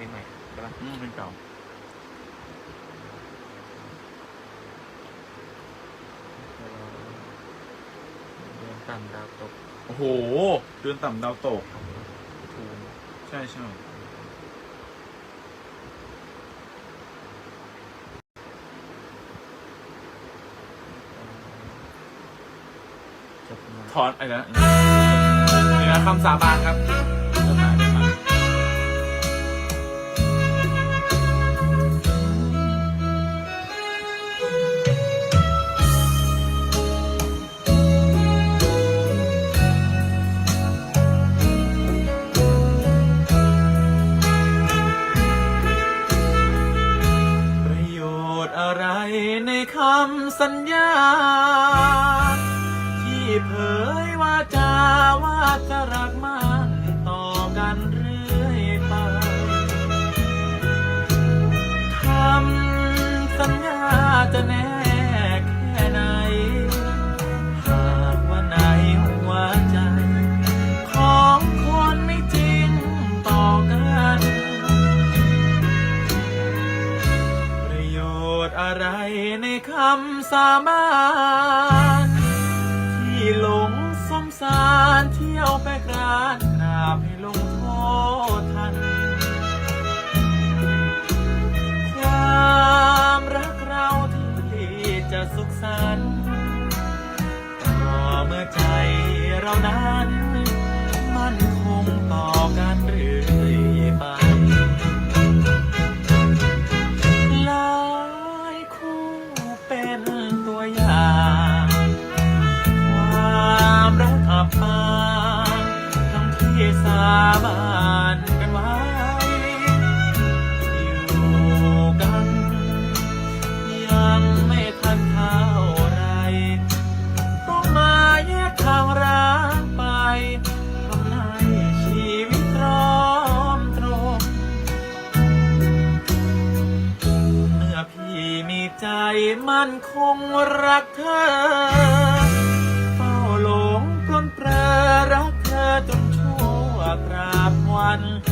ลงใหม่ใช่ปะอืมเป็นเก่าเดือนต่ำดาวตกโอ้โห เดือนต่ำดาวตกทูนใช่ใช่จบมา ถอนอะไรนะนี่นะคำสาบานครับ ในคำสัญญา ที่เผยว่าจาว่าจะรักมันต่อกันเรื่อยไป อะไรในคำสาบานที่หลงสมสารเที่ยวไปกรานกราบให้ลงโทษทัน ความรักเราที่จะสุขสันต์ต่อเมื่อใจเรานั้น สาบานกันไว้ อยู่กัน ยังไม่ทันเท่าไรต้องมาแยกทางร้างไปทำให้ชีวิตร้อมตรง เมื่อพี่มีใจมั่นคงรักเธอ บวัน